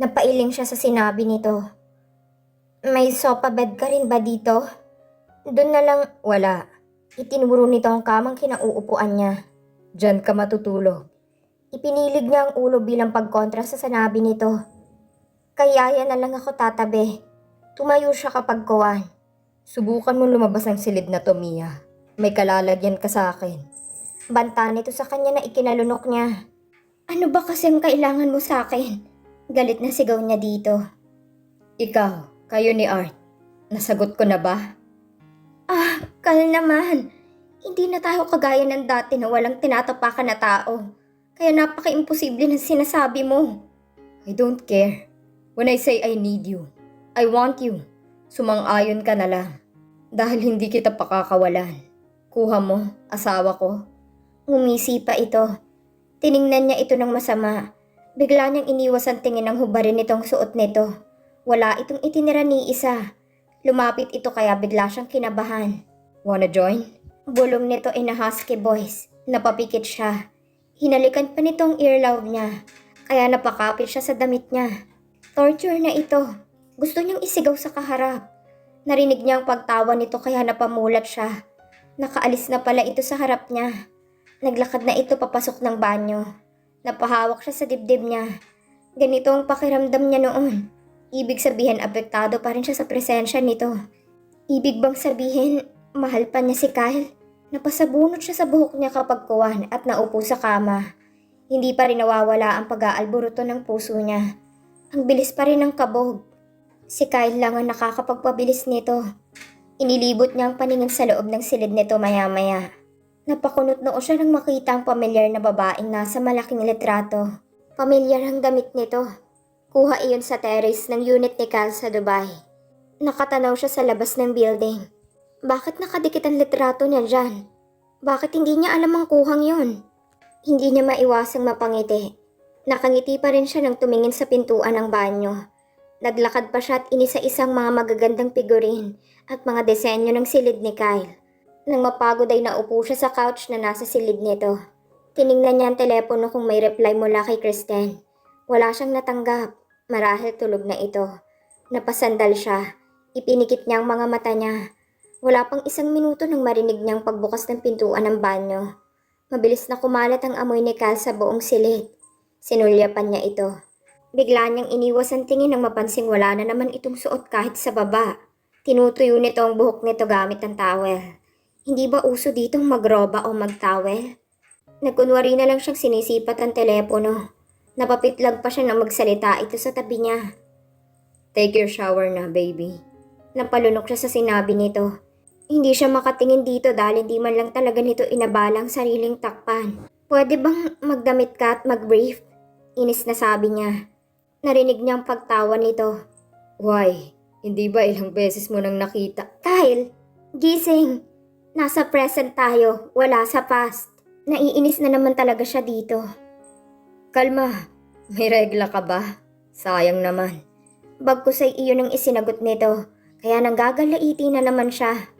Napailing siya sa sinabi nito. May sofa bed ka rin ba dito? Doon na lang, wala. Itinuro nito ang kamang kinauupuan niya. Diyan ka matutulog. Ipinilig niya ang ulo bilang pagkontra sa sinabi nito. Kayaya na lang ako tatabi. Tumayo siya kapag kuwan. Subukan mo lumabas ang silid na to, Mia. May kalalagyan ka sa akin. Banta nito sa kanya na ikinalunok niya. Ano ba kasi ang kailangan mo sa akin? Galit na sigaw niya dito. Ikaw, kayo ni Art. Nasagot ko na ba? Ah, kal naman. Hindi na tayo kagaya ng dati na walang tinatapakan na tao. Kaya napaka-imposible ng sinasabi mo. I don't care. When I say I need you, I want you. Sumang-ayon ka na lang. Dahil hindi kita pakakawalan. Kuha mo, asawa ko. Ngumisi pa ito. Tiningnan niya ito ng masama. Bigla niyang iniwas ang tingin ng hubarin nitong suot nito. Wala itong itinira ni isa. Lumapit ito kaya bigla siyang kinabahan. Wanna join? Bulong nito in a husky voice. Napapikit siya. Hinalikan pa nitong earlobe niya. Kaya napakapit siya sa damit niya. Torture na ito. Gusto niyang isigaw sa kaharap. Narinig niya ang pagtawa nito kaya napamulat siya. Nakaalis na pala ito sa harap niya. Naglakad na ito papasok ng banyo. Napahawak siya sa dibdib niya. Ganito ang pakiramdam niya noon. Ibig sabihin apektado pa rin siya sa presensya nito. Ibig bang sabihin, mahal pa niya si Kyle? Napasabunot siya sa buhok niya kapag kuwan at naupo sa kama. Hindi pa rin nawawala ang pag-aalburuto ng puso niya. Ang bilis pa rin ng kabog. Si Kyle lang ang nakakapagpabilis nito. Inilibot niya ang paningin sa loob ng silid nito maya-maya. Napakunot noo siya nang makita ang pamilyar na babaeng nasa malaking litrato. Pamilyar ang damit nito. Kuha iyon sa terrace ng unit ni Cal sa Dubai. Nakatanaw siya sa labas ng building. Bakit nakadikit ang litrato niya dyan? Bakit hindi niya alam ang kuhang yon? Hindi niya maiwasang mapangiti. Nakangiti pa rin siya nang tumingin sa pintuan ng banyo. Naglakad pa siya at inisa-isang mga magagandang figurin at mga disenyo ng silid ni Kyle. Nang mapagod ay naupo siya sa couch na nasa silid nito. Tiningnan niya ang telepono kung may reply mula kay Kristen. Wala siyang natanggap. Marahil tulog na ito. Napasandal siya. Ipinikit niya ang mga mata niya. Wala pang isang minuto nang marinig niyang pagbukas ng pintuan ng banyo. Mabilis na kumalat ang amoy ni Cal sa buong silid. Sinulyapan niya ito. Bigla niyang iniwas ang tingin nang mapansing wala na naman itong suot kahit sa baba. Tinutuyo nito ang buhok nito gamit ang towel. Hindi ba uso ditong magroba o magtowel? Nagkunwari na lang siyang sinisipat ang telepono. Napapitlag pa siya nang magsalita ito sa tabi niya. Take your shower na, baby. Napalunok siya sa sinabi nito. Hindi siya makatingin dito dahil hindi man lang talaga nito inabalang sariling takpan. Pwede bang magdamit ka at mag-brief? Inis na sabi niya. Narinig niya ang pagtawa nito. Why? Hindi ba ilang beses mo nang nakita? Kyle, gising. Nasa present tayo, wala sa past. Naiinis na naman talaga siya dito. Kalma, may regla ka ba? Sayang naman. Bagkus ay iyon ang isinagot nito, kaya nanggagalaiti na naman siya.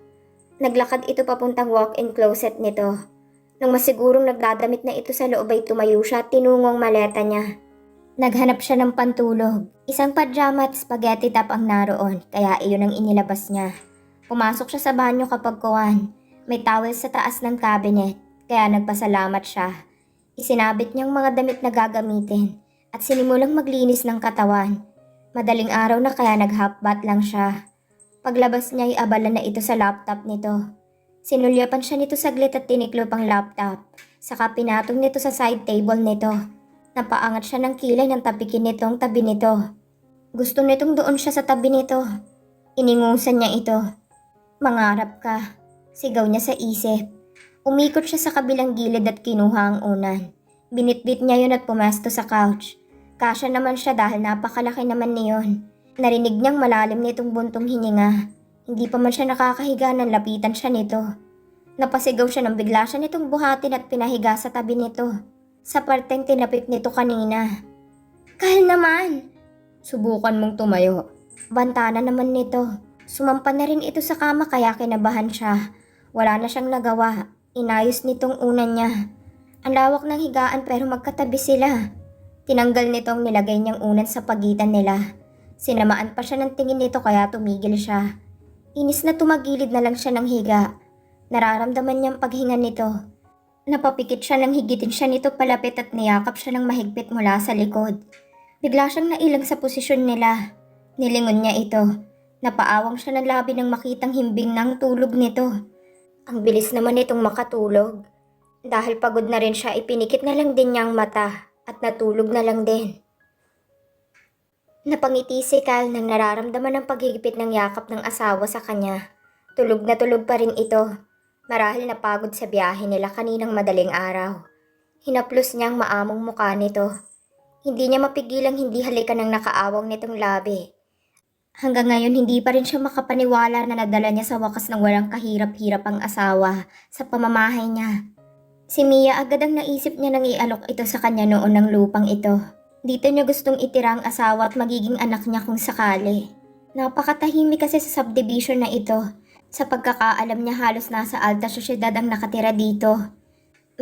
Naglakad ito papuntang walk-in closet nito. Nang masigurong nagdadamit na ito sa loob ay tumayo siya at tinungong maleta niya. Naghanap siya ng pantulog. Isang pajama at spaghetti top ang naroon, kaya iyon ang inilabas niya. Pumasok siya sa banyo kapag kuwan. May towel sa taas ng cabinet, kaya nagpasalamat siya. Isinabit niyang mga damit na gagamitin at sinimulang maglinis ng katawan. Madaling araw na kaya nag-half bath lang siya. Paglabas niya ay abala na ito sa laptop nito. Sinulyapan siya nito saglit at tiniklop ang laptop. Saka pinatong nito sa side table nito. Napaangat siya ng kilay ng tapikin nitong tabi nito. Gusto nitong doon siya sa tabi nito. Iningusan niya ito. Mangarap ka. Sigaw niya sa isip. Umikot siya sa kabilang gilid at kinuha ang unan. Binitbit niya yun at pumesto sa couch. Kasya naman siya dahil napakalaki naman niyon. Narinig niyang malalim nitong buntong hininga. Hindi pa man siya nakakahiga nang lapitan siya nito. Napasigaw siya nang bigla siya nitong buhatin at pinahiga sa tabi nito. Sa parteng tinapik nito kanina. Kahal naman! Subukan mong tumayo. Banta na naman nito. Sumampa na rin ito sa kama kaya kinabahan siya. Wala na siyang nagawa. Inayos nitong unan niya. Ang lawak ng higaan pero magkatabi sila. Tinanggal nito ang nilagay niyang unan sa pagitan nila. Sinamaan pa siya ng tingin nito kaya tumigil siya. Inis na tumagilid na lang siya ng higa. Nararamdaman niyang paghinga nito. Napapikit siya nang higitin siya nito palapit at niyakap siya ng mahigpit mula sa likod. Bigla siyang nailang sa posisyon nila. Nilingon niya ito. Napaawang siya ng labi nang makitang himbing ng tulog nito. Ang bilis naman nitong makatulog. Dahil pagod na rin siya, ipinikit na lang din niya ang mata at natulog na lang din. Napangiti si Cal nang nararamdaman ng paghigpit ng yakap ng asawa sa kanya. Tulog na tulog pa rin ito. Marahil napagod sa biyahe nila kaninang madaling araw. Hinaplos niya ang maamong mukha nito. Hindi niya mapigilang hindi halikan ng nakaawang nitong labi. Hanggang ngayon hindi pa rin siya makapaniwala na nadala niya sa wakas ng walang kahirap-hirap ang asawa sa pamamahay niya. Si Mia agad ang naisip niya nang ialok ito sa kanya noon ng lupang ito. Dito niya gustong itira ang asawa at magiging anak niya kung sakali. Napakatahimik kasi sa subdivision na ito. Sa pagkakaalam niya halos nasa alta sosyedad ang nakatira dito.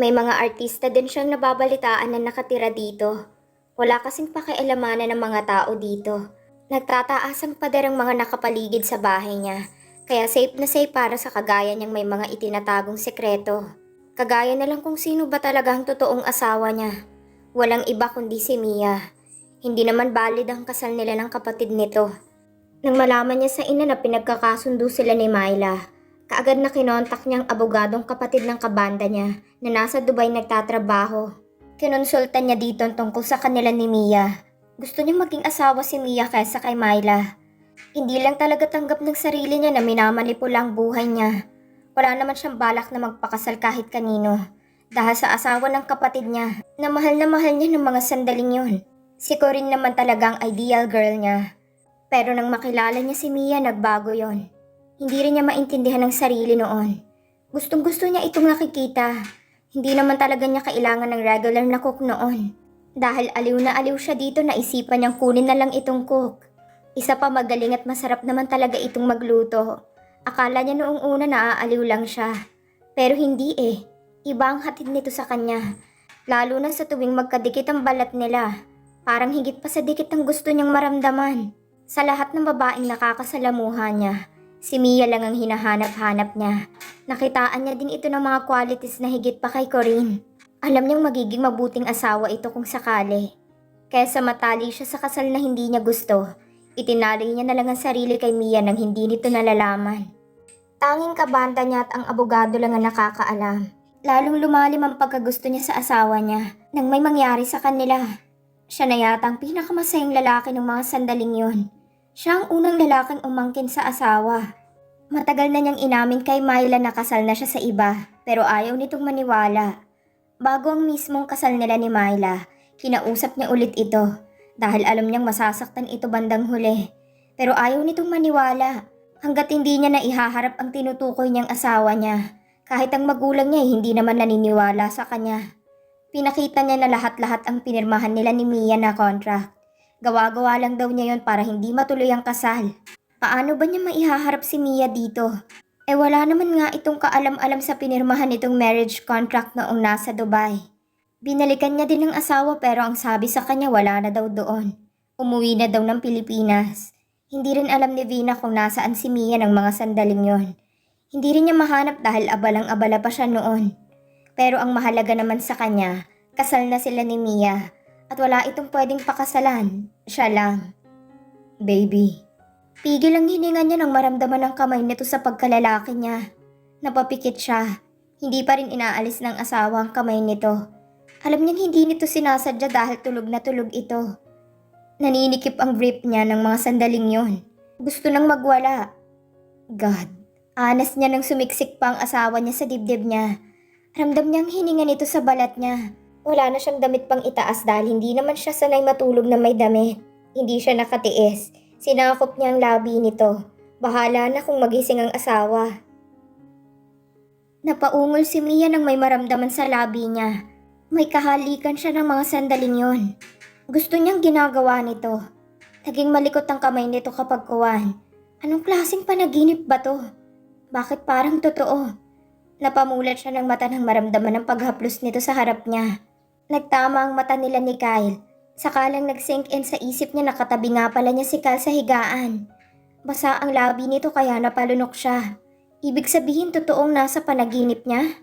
May mga artista din siyang nababalitaan na nakatira dito. Wala kasing pakialamanan ng mga tao dito. Nagtataas ang pader ang mga nakapaligid sa bahay niya. Kaya safe na safe para sa kagaya niyang may mga itinatagong sekreto. Kagaya na lang kung sino ba talaga ang totoong asawa niya. Walang iba kundi si Mia. Hindi naman valid ang kasal nila ng kapatid nito. Nang malaman niya sa ina na pinagkakasundo sila ni Myla, kaagad na kinontak niyang abogadong kapatid ng kabanda niya na nasa Dubai nagtatrabaho. Kinonsulta niya dito tungkol sa kanila ni Mia. Gusto niya maging asawa si Mia kaysa kay Myla. Hindi lang talaga tanggap ng sarili niya na minamanipula ang buhay niya. Wala naman siyang balak na magpakasal kahit kanino. Dahil sa asawa ng kapatid niya, na mahal na mahal niya ng mga sandaling yon. Si Corinne naman talagang ideal girl niya. Pero nang makilala niya si Mia, nagbago yon. Hindi rin niya maintindihan ang sarili noon. Gustong gusto niya itong nakikita. Hindi naman talaga niya kailangan ng regular na cook noon. Dahil aliw na aliw siya dito, naisipan niyang kunin na lang itong cook. Isa pa magaling at masarap naman talaga itong magluto. Akala niya noong una naaaliw lang siya. Pero hindi eh. Iba ang hatid nito sa kanya. Lalo na sa tuwing magkadikit ang balat nila. Parang higit pa sa dikit ang gusto niyang maramdaman. Sa lahat ng babaeng nakakasalamuha niya, si Mia lang ang hinahanap-hanap niya. Nakitaan niya din ito ng mga qualities na higit pa kay Corinne. Alam niyang magiging mabuting asawa ito kung sakali. Kaya sa matali siya sa kasal na hindi niya gusto, itinali niya na lang ang sarili kay Mia nang hindi nito nalalaman. Tanging kabanda niya at ang abogado lang ang nakakaalam. Lalong lumalim ang pagkagusto niya sa asawa niya nang may mangyari sa kanila. Siya na yata ang pinakamasayang lalaki ng mga sandaling yon. Siya ang unang lalaking umangkin sa asawa. Matagal na niyang inamin kay Myla na kasal na siya sa iba pero ayaw nitong maniwala. Bago ang mismong kasal nila ni Myla, kinausap niya ulit ito dahil alam niyang masasaktan ito bandang huli. Pero ayaw nitong maniwala hanggat hindi niya na ihaharap ang tinutukoy niyang asawa niya. Kahit ang magulang niya ay hindi naman naniniwala sa kanya. Pinakita niya na lahat-lahat ang pinirmahan nila ni Mia na contract. Gawa-gawa lang daw niya yon para hindi matuloy ang kasal. Paano ba niya maihaharap si Mia dito? Eh wala naman nga itong kaalam-alam sa pinirmahan itong marriage contract noong nasa Dubai. Binalikan niya din ng asawa pero ang sabi sa kanya wala na daw doon. Umuwi na daw ng Pilipinas. Hindi rin alam ni Vina kung nasaan si Mia ng mga sandaling yon. Hindi rin niya mahanap dahil abalang-abala pa siya noon. Pero ang mahalaga naman sa kanya, kasal na sila ni Mia at wala itong pwedeng pakasalan. Siya lang. Baby. Pigil ang hininga niya nang maramdaman ng kamay nito sa pagkalalaki niya. Napapikit siya. Hindi pa rin inaalis ng asawa ang kamay nito. Alam niyang hindi nito sinasadya dahil tulog na tulog ito. Naninikip ang grip niya ng mga sandaling yon. Gusto nang magwala. God. Anas niya nang sumiksik pa ang asawa niya sa dibdib niya. Ramdam niyang hininga nito sa balat niya. Wala na siyang damit pang itaas dahil hindi naman siya sanay matulog na may damit. Hindi siya nakatiis. Sinakop niya ang labi nito. Bahala na kung magising ang asawa. Napaungol si Mia nang may maramdaman sa labi niya. May kahalikan siya ng mga sandaling yon. Gusto niyang ginagawa nito. Naging malikot ang kamay nito kapag kuwan. Anong klaseng panaginip ba to? Bakit parang totoo? Napamulat siya ng mata nang maramdaman ang paghaplos nito sa harap niya. Nagtama ang mata nila ni Kyle. Saka lang nag-sink in sa isip niya nakatabi nga pala niya si Cal sa higaan. Basa ang labi nito kaya napalunok siya. Ibig sabihin totoong nasa panaginip niya?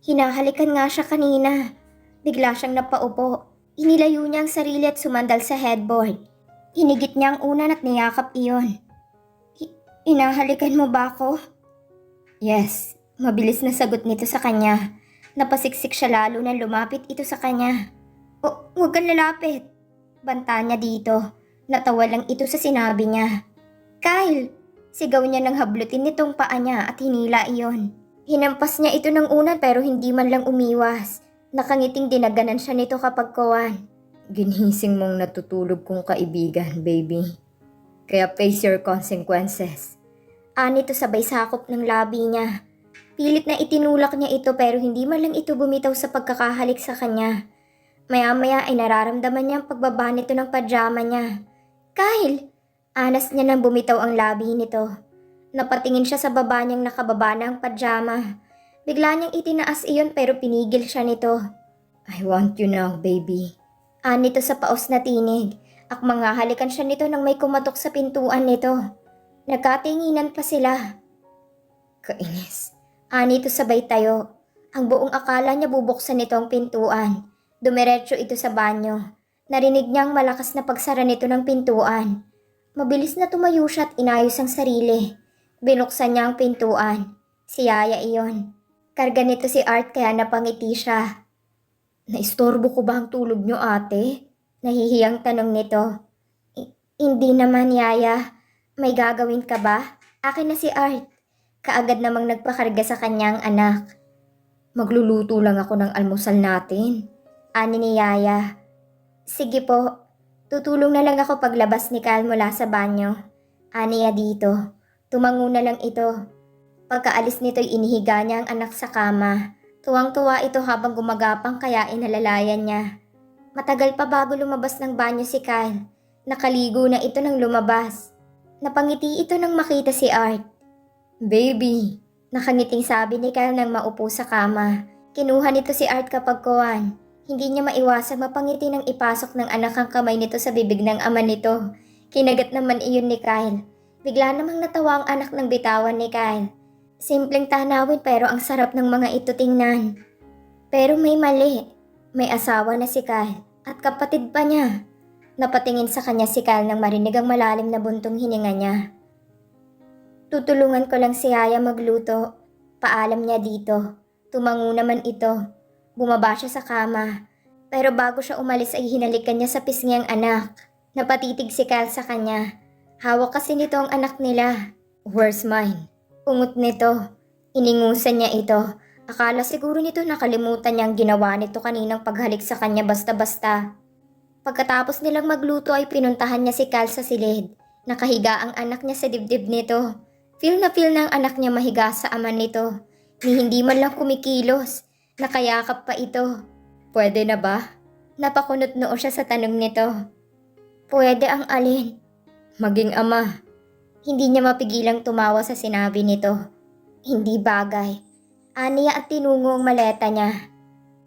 Hinahalikan nga siya kanina. Bigla siyang napaupo. Inilayo niya ang sarili at sumandal sa headboard. Hinigit niya ang unan at niyakap iyon. "I- Inahalikan mo ba ako? Yes, mabilis na sagot nito sa kanya. Napasiksik siya lalo na lumapit ito sa kanya. Huwag kang lalapit. Banta niya dito. Natawa lang ito sa sinabi niya. Kyle! Sigaw niya nang hablutin nitong paa niya at hinila iyon. Hinampas niya ito ng unan pero hindi man lang umiwas. Nakangiting dinaganan siya nito kapag kuwan. Ginising mong natutulog kong kaibigan, baby. Kaya face your consequences. Anito sabay sakop ng labi niya. Pilit na itinulak niya ito pero hindi man lang ito bumitaw sa pagkakahalik sa kanya. Maya-maya ay nararamdaman niya ang pagbaba nito ng pajama niya. Kyle! Anas niya nang bumitaw ang labi nito. Napatingin siya sa baba niyang nakababa na ang pajama. Bigla niyang itinaas iyon pero pinigil siya nito. I want you now, baby. Anito sa paos na tinig. Akmang halikan siya nito nang may kumatok sa pintuan nito. Nagkatinginan pa sila. Kainis. Anito sabay tayo. Ang buong akala niya bubuksan nito ang pintuan. Dumiretso ito sa banyo. Narinig niyang malakas na pagsara nito ng pintuan. Mabilis na tumayo siya at inayos ang sarili. Binuksan niya ang pintuan. Si Yaya iyon. Karga nito si Art kaya napangiti siya. Naistorbo ko ba ang tulog niyo ate? Nahihiyang tanong nito. "I- hindi naman Yaya. May gagawin ka ba? Akin na si Art. Kaagad namang nagpakarga sa kanyang anak. Magluluto lang ako ng almusal natin. Ani ni Yaya. Sige po, tutulong na lang ako paglabas ni Kyle mula sa banyo. Aniya dito. Tumango na lang ito. Pagkaalis nito'y inihiga niya ang anak sa kama. Tuwang-tuwa ito habang gumagapang kaya inalalayan niya. Matagal pa bago lumabas ng banyo si Kyle. Nakaligo na ito nang lumabas. Napangiti ito nang makita si Art. Baby, nakangiting sabi ni Kyle nang maupo sa kama. Kinuha nito si Art kapag kuwan. Hindi niya maiwasang mapangiti nang ipasok ng anak ang kamay nito sa bibig ng ama nito. Kinagat naman iyon ni Kyle. Bigla namang natawa ang anak ng bitawan ni Kyle. Simpleng tanawin pero ang sarap ng mga ito tingnan. Pero may mali. May asawa na si Kyle at kapatid pa niya. Napatingin sa kanya si Kyle nang marinig ang malalim na buntong hininga niya. Tutulungan ko lang si Yaya magluto. Paalam niya dito. Tumango naman ito. Bumaba siya sa kama. Pero bago siya umalis ay hinalikan niya sa pisngi ang anak. Napatitig si Kyle sa kanya. Hawak kasi nito ang anak nila. Where's mine? Ungot nito. Iningusan niya ito. Akala siguro nito nakalimutan niya ang ginawa nito kaninang paghalik sa kanya basta-basta. Pagkatapos nilang magluto ay pinuntahan niya si Kyle sa silid. Nakahiga ang anak niya sa dibdib nito. Feel na feel ng anak niya mahiga sa ama nito. Ni hindi man lang kumikilos. Nakayakap pa ito. Pwede na ba? Napakunot noo siya sa tanong nito. Pwede ang alin. Maging ama. Hindi niya mapigilang tumawa sa sinabi nito. Hindi bagay. Aniya at tinungo ang maleta niya.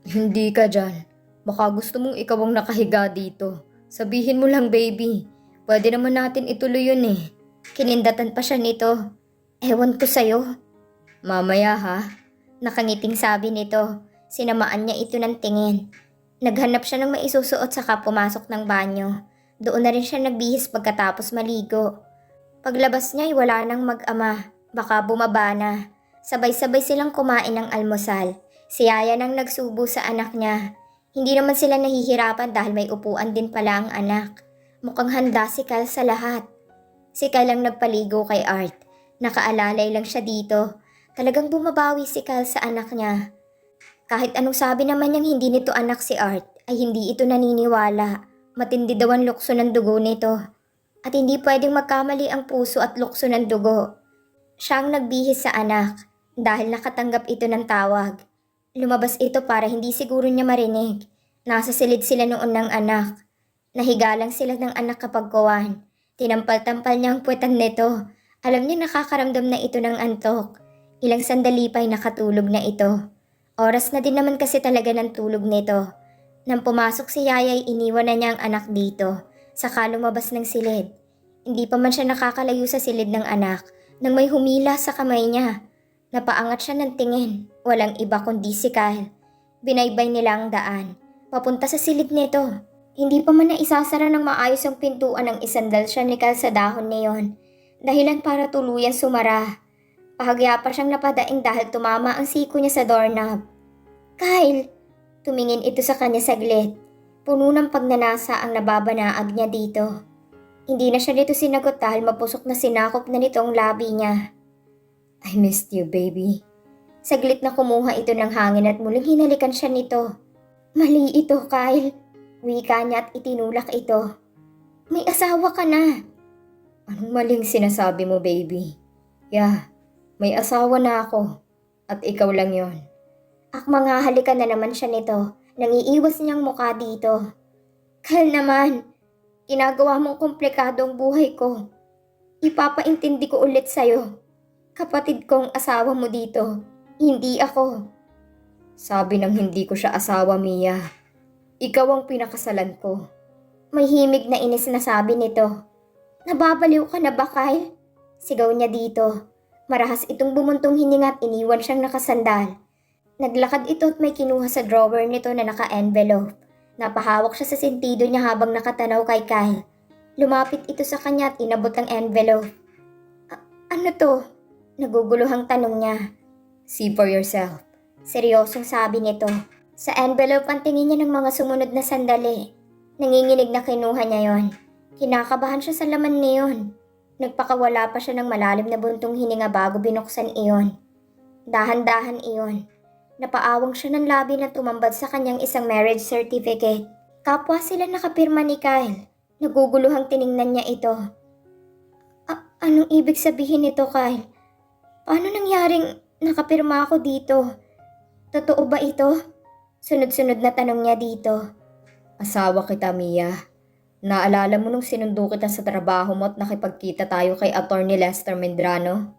Hindi ka dyan. Baka gusto mong ikaw ang nakahiga dito. Sabihin mo lang baby. Pwede naman natin ituloy yun eh. Kinindatan pa siya nito. Ewan ko sa'yo. Mamaya ha. Nakangiting sabi nito. Sinamaan niya ito ng tingin. Naghanap siya ng maisusuot saka pumasok ng banyo. Doon na rin siya nagbihis pagkatapos maligo. Paglabas niya ay wala nang mag-ama. Baka bumaba na. Sabay-sabay silang kumain ng almusal. Si Yaya nang nagsubo sa anak niya. Hindi naman sila nahihirapan dahil may upuan din pala ang anak. Mukhang handa si Kyle sa lahat. Si Kyle lang nagpaligo kay Art. Nakaalalay lang siya dito. Talagang bumabawi si Kyle sa anak niya. Kahit anong sabi naman niyang hindi nito anak si Art, ay hindi ito naniniwala. Matindi daw ang lukso ng dugo nito. At hindi pwedeng magkamali ang puso at lukso ng dugo. Siya ang nagbihis sa anak dahil nakatanggap ito ng tawag. Lumabas ito para hindi siguro niya marinig. Nasa silid sila noon ng anak. Nahiga lang sila ng anak kapag kuwan. Tinampal-tampal niya ang puwetan nito. Alam niya nakakaramdam na ito ng antok. Ilang sandali pa'y nakatulog na ito. Oras na din naman kasi talaga ng tulog nito. Nang pumasok si Yayay, iniwan na niya ang anak dito. Saka lumabas ng silid. Hindi pa man siya nakakalayo sa silid ng anak nang may humila sa kamay niya. Napaangat siya ng tingin. Walang iba kundi si Kyle. Binaybay nila ang daan. Papunta sa silid nito. Hindi pa man na isasara ng maayos ang pintuan ng isandal siya ni Kyle sa dahon niyon. Dahilan para tuluyan sumara. Pahagya pa siyang napadaing dahil tumama ang siko niya sa doorknob. Kyle! Tumingin ito sa kanya saglit. Puno ng pagnanasa ang nababanaag niya dito. Hindi na siya dito sinagot dahil mapusok na sinakop na nito ang labi niya. I missed you, baby. Saglit na kumuha ito ng hangin at muling hinalikan siya nito. Mali ito, Kyle. Wika niya at itinulak ito. May asawa ka na. Anong maling sinasabi mo, baby? Yeah, may asawa na ako. At ikaw lang yon. Akma nga halikan na naman siya nito. Nangiiwas niyang mukha dito. Kyle naman, ginagawa mong komplikado buhay ko. Ipapaintindi ko ulit sa'yo. Kapatid kong asawa mo dito, hindi ako. Sabi ng hindi ko siya asawa, Mia. Ikaw ang pinakasalan ko. May himig na inis na sabi nito. Nababaliw ka na ba, Kyle? Sigaw niya dito. Marahas itong bumuntong hininga at iniwan siyang nakasandal. Naglakad ito at may kinuha sa drawer nito na naka-envelope. Napahawak siya sa sentido niya habang nakatanaw kay Kyle. Lumapit ito sa kanya at inabot ang envelope. "A- ano to? Naguguluhang tanong niya. See for yourself. Seryosong sabi nito. Sa envelope ang tingin niya ng mga sumunod na sandali. Nanginginig na kinuha niya yon. Kinakabahan siya sa laman niyon. Nagpakawala pa siya ng malalim na buntong hininga bago binuksan iyon. Dahan-dahan iyon. Napaawang siya ng labi na tumambad sa kanyang isang marriage certificate. Kapwa sila nakapirma ni Kyle. Naguguluhang tiningnan niya ito. A- anong ibig sabihin nito, Kyle? Paano nangyaring nakapirma ako dito? Totoo ba ito? Sunod-sunod na tanong niya dito. Asawa kita, Mia. Naalala mo nung sinundo kita sa trabaho mo at nakipagkita tayo kay Attorney Lester Mendrano?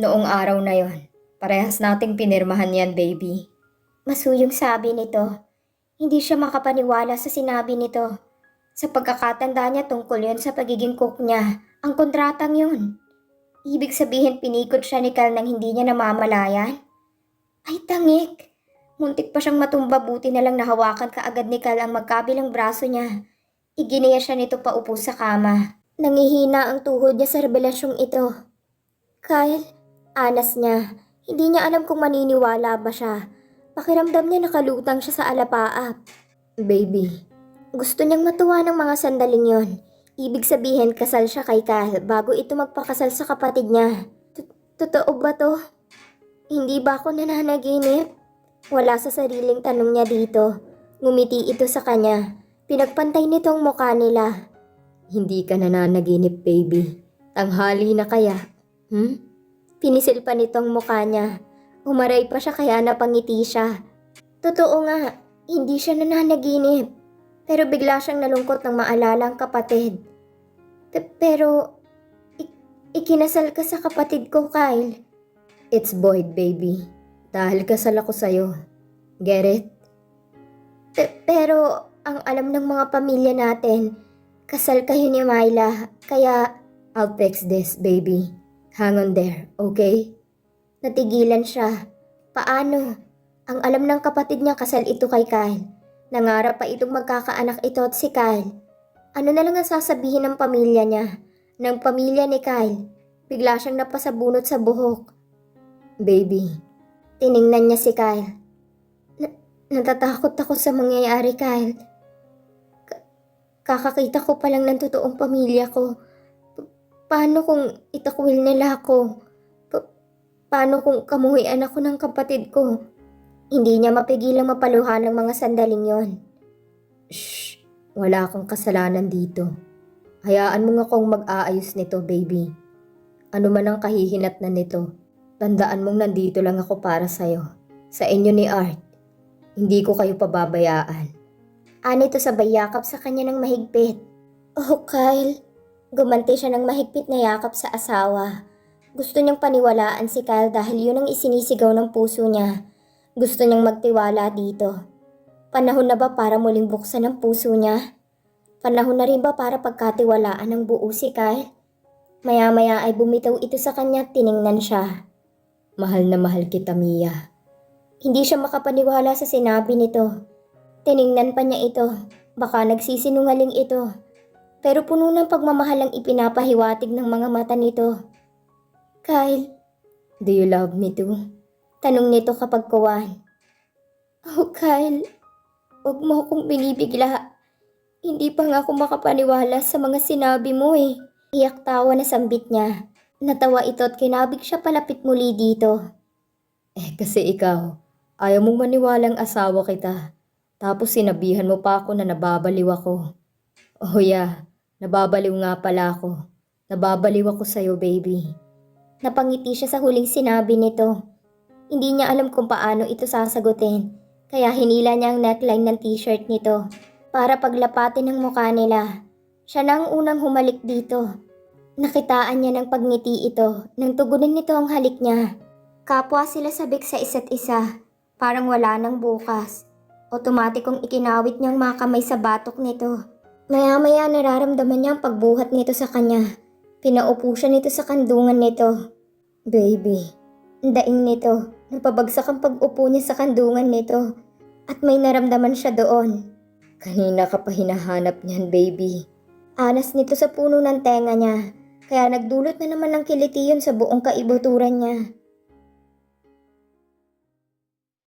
Noong araw na yon, parehas nating pinirmahan yan, baby. Masuyong sabi nito. Hindi siya makapaniwala sa sinabi nito. Sa pagkakatanda niya tungkol yun sa pagiging cook niya, ang kontratang yun. Ibig sabihin pinikot siya ni Cal nang hindi niya namamalayan? Ay tangik! Muntik pa siyang matumba buti na lang nahawakan kaagad ni Cal ang magkabilang braso niya. Iginiya siya nito paupo sa kama. Nangihina ang tuhod niya sa revelasyong ito. Kyle, anas niya. Hindi niya alam kung maniniwala ba siya. Pakiramdam niya nakalutang siya sa alapaap. Baby, gusto niyang matuwa ng mga sandaling yon. Ibig sabihin kasal siya kay Kyle bago ito magpakasal sa kapatid niya. Totoo ba to? Hindi ba ako nananaginip? Wala sa sariling tanong niya dito. Ngumiti ito sa kanya. Pinagpantay nito ang mukha nila. Hindi ka nananaginip, baby. Tanghali na kaya. Hmm? Pinisil pa nitong mukha niya. Umaray pa siya kaya napangiti siya. Totoo nga, hindi siya nananaginip. Pero bigla siyang nalungkot nang maalala ang kapatid. Te- pero, ik- ikinasal ka sa kapatid ko, Kyle. It's Boyd, baby. Dahil kasal ako sa'yo. Get it? Pe- pero, ang alam ng mga pamilya natin, kasal kayo ni Myla, kaya I'll fix this, baby. Hang on there, okay? Natigilan siya. Paano? Ang alam ng kapatid niya kasal ito kay Kyle. Nangarap pa itong magkakaanak ito at si Kyle. Ano na lang ang sasabihin ng pamilya niya? Ng pamilya ni Kyle. Bigla siyang napasabunot sa buhok. Baby, tiningnan niya si Kyle. Na- natatakot ako sa mangyayari, Kyle. Ka- kakakita ko pa lang ng totoong pamilya ko. Pa- paano kung itakwil nila ako? Pa- paano kung kamuhian ako ng kapatid ko? Hindi niya mapigilang mapaluhan ng mga sandaling yon. Shh! Wala kang kasalanan dito. Hayaan mo nga kung mag-aayos nito, baby. Ano man ang kahihinat na nito, tandaan mong nandito lang ako para sa'yo. Sa inyo ni Art. Hindi ko kayo pababayaan. Anito sabay yakap sa kanya ng mahigpit. Oh, Kyle. Gumanti siya ng mahigpit na yakap sa asawa. Gusto niyang paniwalaan si Kyle dahil yun ang isinisigaw ng puso niya. Gusto niyang magtiwala dito. Panahon na ba para muling buksan ang puso niya? Panahon na rin ba para pagkatiwalaan ng buo si Kyle? Maya-maya ay bumitaw ito sa kanya at tiningnan siya. Mahal na mahal kita, Mia. Hindi siya makapaniwala sa sinabi nito. Tiningnan pa niya ito. Baka nagsisinungaling ito. Pero puno ng pagmamahal ang ipinapahiwatig ng mga mata nito. Kyle, do you love me too? Tanong nito kapag kuwan. Oh, Kyle, huwag mo akong binibigla. Hindi pa nga ako makapaniwala sa mga sinabi mo eh. Iyak tawa na sambit niya. Natawa ito at kinabig siya palapit muli dito. Eh kasi ikaw, ayaw mong maniwalang asawa kita. Tapos sinabihan mo pa ako na nababaliw ako. Oh yeah, nababaliw nga pala ako. Nababaliw ako sa'yo, baby. Napangiti siya sa huling sinabi nito. Hindi niya alam kung paano ito sasagutin, kaya hinila niya ang neckline ng t-shirt nito para paglapatin ang mukha nila. Siya na ang unang humalik dito. Nakitaan niya ng pagngiti ito nang tugunin nito ang halik niya. Kapwa sila sabik sa isa't isa, parang wala nang bukas. Otomatikong ikinawit niyang mga kamay sa batok nito. Maya-maya nararamdaman niya ang pagbuhat nito sa kanya. Pinaupo siya nito sa kandungan nito. Baby, daing nito. Napabagsak ang pag-upo niya sa kandungan nito. At may naramdaman siya doon. Kanina ka pa hinahanap niyan, baby. Anas nito sa puno ng tenga niya. Kaya nagdulot na naman ng kiliti yun sa buong kaibuturan niya.